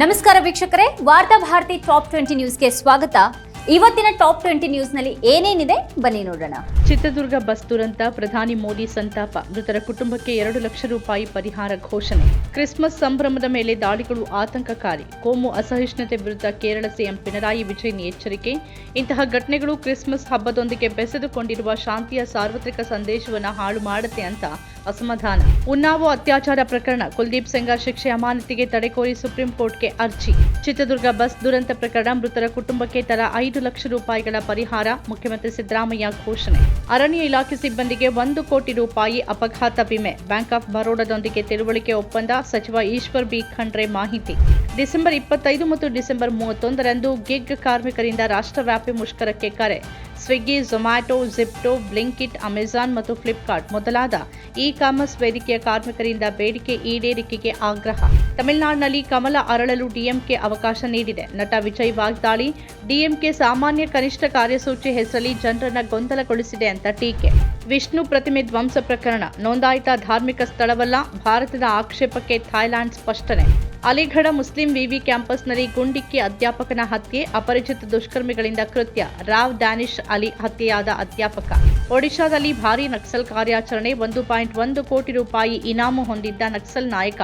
ನಮಸ್ಕಾರ ವೀಕ್ಷಕರೇ, ವಾರ್ತಾ ಭಾರತಿ ಟಾಪ್ ಟ್ವೆಂಟಿ ನ್ಯೂಸ್ಗೆ ಸ್ವಾಗತ. ಇವತ್ತಿನ ಟಾಪ್ ಟ್ವೆಂಟಿ ನ್ಯೂಸ್ನಲ್ಲಿ ಏನೇನಿದೆ? ಬನ್ನಿ ನೋಡೋಣ. ಚಿತ್ರದುರ್ಗ ಬಸ್ ದುರಂತ, ಪ್ರಧಾನಿ ಮೋದಿ ಸಂತಾಪ, ಮೃತರ ಕುಟುಂಬಕ್ಕೆ ಎರಡು ಲಕ್ಷ ರೂಪಾಯಿ ಪರಿಹಾರ ಘೋಷಣೆ. ಕ್ರಿಸ್ಮಸ್ ಸಂಭ್ರಮದ ಮೇಲೆ ದಾಳಿಗಳು ಆತಂಕಕಾರಿ. ಕೋಮು ಅಸಹಿಷ್ಣುತೆ ವಿರುದ್ಧ ಕೇರಳ ಸಿಎಂ ಪಿಣರಾಯಿ ವಿಜಯನ್ ಎಚ್ಚರಿಕೆ. ಇಂತಹ ಘಟನೆಗಳು ಕ್ರಿಸ್ಮಸ್ ಹಬ್ಬದೊಂದಿಗೆ ಬೆಸೆದುಕೊಂಡಿರುವ ಶಾಂತಿಯ ಸಾರ್ವತ್ರಿಕ ಸಂದೇಶವನ್ನು ಹಾಳು ಮಾಡುತ್ತೆ ಅಂತ ಅಸಮಾಧಾನ. ಉನ್ನಾವೋ ಅತ್ಯಾಚಾರ ಪ್ರಕರಣ. ಕುಲ್ದೀಪ್ ಸೆಂಗರ್ ಶಿಕ್ಷೆ ಅಮಾನತಿಗೆ ತಡೆ ಕೋರಿ ಸುಪ್ರೀಂ ಕೋರ್ಟ್ಗೆ ಅರ್ಜಿ. ಚಿತ್ರದುರ್ಗ ಬಸ್ ದುರಂತ ಪ್ರಕರಣ ಮೃತರ ಕುಟುಂಬಕ್ಕೆ ತಲಾ ಐದು ಲಕ್ಷ ರೂಪಾಯಿಗಳ ಪರಿಹಾರ, ಮುಖ್ಯಮಂತ್ರಿ ಸಿದ್ದರಾಮಯ್ಯ ಘೋಷಣೆ. ಅರಣ್ಯ ಇಲಾಖೆ ಸಿಬ್ಬಂದಿಗೆ ಒಂದು ಕೋಟಿ ರೂಪಾಯಿ ಅಪಘಾತ ವಿಮೆ. ಬ್ಯಾಂಕ್ ಆಫ್ ಬರೋಡಾದೊಂದಿಗೆ ತಿಳುವಳಿಕೆ ಒಪ್ಪಂದ, ಸಚಿವ ಈಶ್ವರ್ ಬಿ. ಖಂಡ್ರೆ ಮಾಹಿತಿ. ಡಿಸೆಂಬರ್ ಇಪ್ಪತ್ತೈದು ಮತ್ತು ಡಿಸೆಂಬರ್ ಮೂವತ್ತೊಂದರಂದು ಗಿಗ್ ಕಾರ್ಮಿಕರಿಂದ ರಾಷ್ಟ್ರವ್ಯಾಪಿ ಮುಷ್ಕರಕ್ಕೆ ಕರೆ. Swiggy Zomato Zepto Blinkit Amazon ಮತ್ತು ಫ್ಲಿಪ್ಕಾರ್ಟ್ ಮೊದಲಾದ ಇ ಕಾಮರ್ಸ್ ವೇದಿಕೆಯ ಕಾರ್ಮಿಕರಿಂದ ಬೇಡಿಕೆ ಈಡೇರಿಕೆಗೆ ಆಗ್ರಹ. ತಮಿಳುನಾಡಿನಲ್ಲಿ ಕಮಲ ಅರಳಲು ಡಿಎಂಕೆ ಅವಕಾಶ ನೀಡಿದೆ. ನಟ ವಿಜಯ್ ವಾಗ್ದಾಳಿ. ಡಿಎಂಕೆ ಸಾಮಾನ್ಯ ಕನಿಷ್ಠ ಕಾರ್ಯಸೂಚಿ ಹೆಸರಲ್ಲಿ ಜನರನ್ನ ಗೊಂದಲಗೊಳಿಸಿದೆ ಅಂತ ಟೀಕೆ. ವಿಷ್ಣು ಪ್ರತಿಮೆ ಧ್ವಂಸ ಪ್ರಕರಣ. ನೋಂದಾಯಿತ ಧಾರ್ಮಿಕ ಸ್ಥಳವಲ್ಲ. ಭಾರತದ ಆಕ್ಷೇಪಕ್ಕೆ ಥಾಯ್ಲ್ಯಾಂಡ್ ಸ್ಪಷ್ಟನೆ. ಅಲಿಗಢ ಮುಸ್ಲಿಂ ವಿವಿ ಕ್ಯಾಂಪಸ್ನಲ್ಲಿ ಗುಂಡಿಕ್ಕಿ ಅಧ್ಯಾಪಕನ ಹತ್ಯೆ, ಅಪರಿಚಿತ ದುಷ್ಕರ್ಮಿಗಳಿಂದ ಕೃತ್ಯ, ರಾವ್ ಡ್ಯಾನಿಶ್ ಅಲಿ ಹತ್ಯೆಯಾದ ಅಧ್ಯಾಪಕ. ಒಡಿಶಾದಲ್ಲಿ ಭಾರೀ ನಕ್ಸಲ್ ಕಾರ್ಯಾಚರಣೆ, ಒಂದು ಪಾಯಿಂಟ್ ಒಂದು ಕೋಟಿ ರೂಪಾಯಿ ಇನಾಮು ಹೊಂದಿದ್ದ ನಕ್ಸಲ್ ನಾಯಕ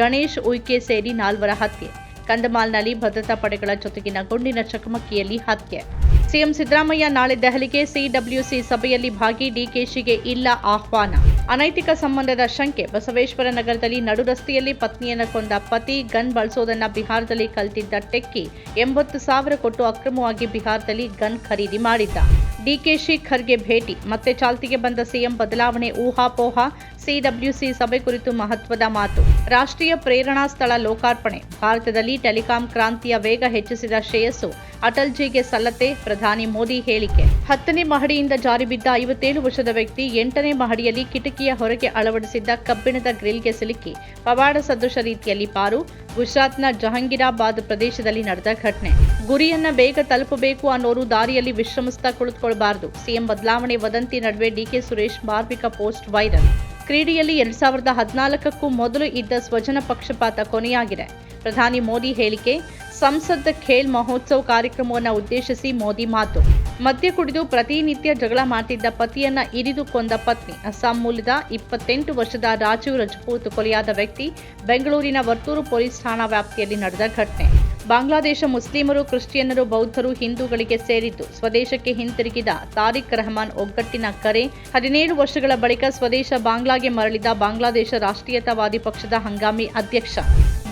ಗಣೇಶ್ ಉಯ್ಕೆ ಸೇರಿ ನಾಲ್ವರ ಹತ್ಯೆ. ಕಂದಮಾಲ್ನಲ್ಲಿ ಭದ್ರತಾ ಪಡೆಗಳ ಜೊತೆಗಿನ ಗುಂಡಿನ ಚಕಮಕಿಯಲ್ಲಿ ಹತ್ಯೆ. ಸಿಎಂ ಸಿದ್ದರಾಮಯ್ಯ ನಾಳೆ ದೆಹಲಿಗೆ, ಸಿಡಬ್ಲ್ಯೂಸಿ ಸಭೆಯಲ್ಲಿ ಭಾಗಿ ಡಿಕೆಶಿಗೆ ಇಲ್ಲ ಆಹ್ವಾನ. ಅನೈತಿಕ ಸಂಬಂಧದ ಶಂಕೆ. ಬಸವೇಶ್ವರ ನಗರದಲ್ಲಿ ನಡು ರಸ್ತೆಯಲ್ಲಿ ಪತ್ನಿಯನ್ನ ಕೊಂದ ಪತಿ, ಗನ್ ಬಳಸೋದನ್ನ ಬಿಹಾರದಲ್ಲಿ ಕಲ್ತಿದ್ದ ಟೆಕ್ಕಿ, ಎಂಬತ್ತು ಸಾವಿರ ಕೊಟ್ಟು ಅಕ್ರಮವಾಗಿ ಬಿಹಾರದಲ್ಲಿ ಗನ್ ಖರೀದಿ ಮಾಡಿದ್ದ. ಡಿಕೆಶಿ ಖರ್ಗೆ ಭೇಟಿ. ಮತ್ತೆ ಚಾಲ್ತಿಗೆ ಬಂದ ಸಿಎಂ ಬದಲಾವಣೆ ಊಹಾಪೋಹ. ಸಿಡಬ್ಲ್ಯೂಸಿ ಸಭೆ ಕುರಿತು ಮಹತ್ವದ ಮಾತು. ರಾಷ್ಟ್ರೀಯ ಪ್ರೇರಣಾ ಸ್ಥಳ ಲೋಕಾರ್ಪಣೆ. ಭಾರತದಲ್ಲಿ ಟೆಲಿಕಾಂ ಕ್ರಾಂತಿಯ ವೇಗ ಹೆಚ್ಚಿಸಿದ ಶ್ರೇಯಸ್ಸು ಅಟಲ್ಜಿಗೆ ಸಲ್ಲತೆ ಪ್ರಧಾನಿ ಮೋದಿ ಹೇಳಿಕೆ. ಹತ್ತನೇ ಮಹಡಿಯಿಂದ ಜಾರಿ ಬಿದ್ದ ಐವತ್ತೇಳು ವರ್ಷದ ವ್ಯಕ್ತಿ ಎಂಟನೇ ಮಹಡಿಯಲ್ಲಿ ಕಿಟಕಿಯ ಹೊರಗೆ ಅಳವಡಿಸಿದ್ದ ಕಬ್ಬಿಣದ ಗ್ರಿಲ್ಗೆ ಸಿಲುಕಿ. ಪವಾಡ ಸದೃಶ ರೀತಿಯಲ್ಲಿ ಪಾರು. ಗುಜರಾತ್ನ ಜಹಾಂಗೀರಾಬಾದ್ ಪ್ರದೇಶದಲ್ಲಿ ನಡೆದ ಘಟನೆ. ಗುರಿಯನ್ನ ಬೇಗ ತಲುಪಬೇಕು ಅನ್ನೋರು ದಾರಿಯಲ್ಲಿ ವಿಶ್ರಮಿಸ್ತಾ ಕುಳಿತುಕೊಳ್ಳಬಾರದು ಸಿಎಂ ಬದಲಾವಣೆ ವದಂತಿ ನಡುವೆ ಡಿಕೆ ಸುರೇಶ್ ಮಾರ್ಮಿಕ ಪೋಸ್ಟ್ ವೈರಲ್. ಕ್ರೀಡೆಯಲ್ಲಿ ಎರಡ್ ಸಾವಿರದ ಹದಿನಾಲ್ಕಕ್ಕೂ ಮೊದಲು ಇದ್ದ ಸ್ವಜನ ಪಕ್ಷಪಾತ ಕೊನೆಯಾಗಿದೆ. ಪ್ರಧಾನಿ ಮೋದಿ ಹೇಳಿಕೆ ಸಂಸದ ಖೇಲ್ ಮಹೋತ್ಸವ ಕಾರ್ಯಕ್ರಮವನ್ನು ಉದ್ದೇಶಿಸಿ ಮೋದಿ ಮಾತು. ಮದ್ಯ ಕುಡಿದು ಪ್ರತಿನಿತ್ಯ ಜಗಳ ಮಾಡ್ತಿದ್ದ ಪತಿಯನ್ನ ಇರಿದು ಕೊಂದ ಪತ್ನಿ. ಅಸ್ಸಾಂ ಮೂಲದ ಇಪ್ಪತ್ತೆಂಟು ವರ್ಷದ ರಾಜೀವ್ ರಜಪೂತ್ ಕೊಲೆಯಾದ ವ್ಯಕ್ತಿ, ಬೆಂಗಳೂರಿನ ವರ್ತೂರು ಪೊಲೀಸ್ ಠಾಣಾ ವ್ಯಾಪ್ತಿಯಲ್ಲಿ ನಡೆದ ಘಟನೆ. ಬಾಂಗ್ಲಾದೇಶ ಮುಸ್ಲಿಮರು ಕ್ರಿಶ್ಚಿಯನ್ನರು ಬೌದ್ಧರು, ಹಿಂದೂಗಳಿಗೆ ಸೇರಿದ್ದು ಸ್ವದೇಶಕ್ಕೆ ಹಿಂತಿರುಗಿದ ತಾರಿಕ್ ರಹಮಾನ್ ಒಗ್ಗಟ್ಟಿನ ಕರೆ. ಹದಿನೇಳು ವರ್ಷಗಳ ಬಳಿಕ ಸ್ವದೇಶ ಬಾಂಗ್ಲಾಗೆ ಮರಳಿದ ಬಾಂಗ್ಲಾದೇಶ ರಾಷ್ಟ್ರೀಯತಾವಾದಿ ಪಕ್ಷದ ಹಂಗಾಮಿ ಅಧ್ಯಕ್ಷ.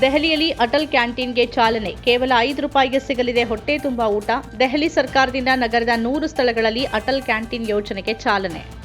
ದೆಹಲಿಯಲ್ಲಿ ಅಟಲ್ ಕ್ಯಾಂಟೀನ್ಗೆ ಚಾಲನೆ. ಕೇವಲ ಐದು ರೂಪಾಯಿಗೆ ಸಿಗಲಿದೆ ಹೊಟ್ಟೆ ತುಂಬಾ ಊಟ. ದೆಹಲಿ ಸರ್ಕಾರದಿಂದ ನಗರದ ನೂರು ಸ್ಥಳಗಳಲ್ಲಿ ಅಟಲ್ ಕ್ಯಾಂಟೀನ್ ಯೋಜನೆಗೆ ಚಾಲನೆ.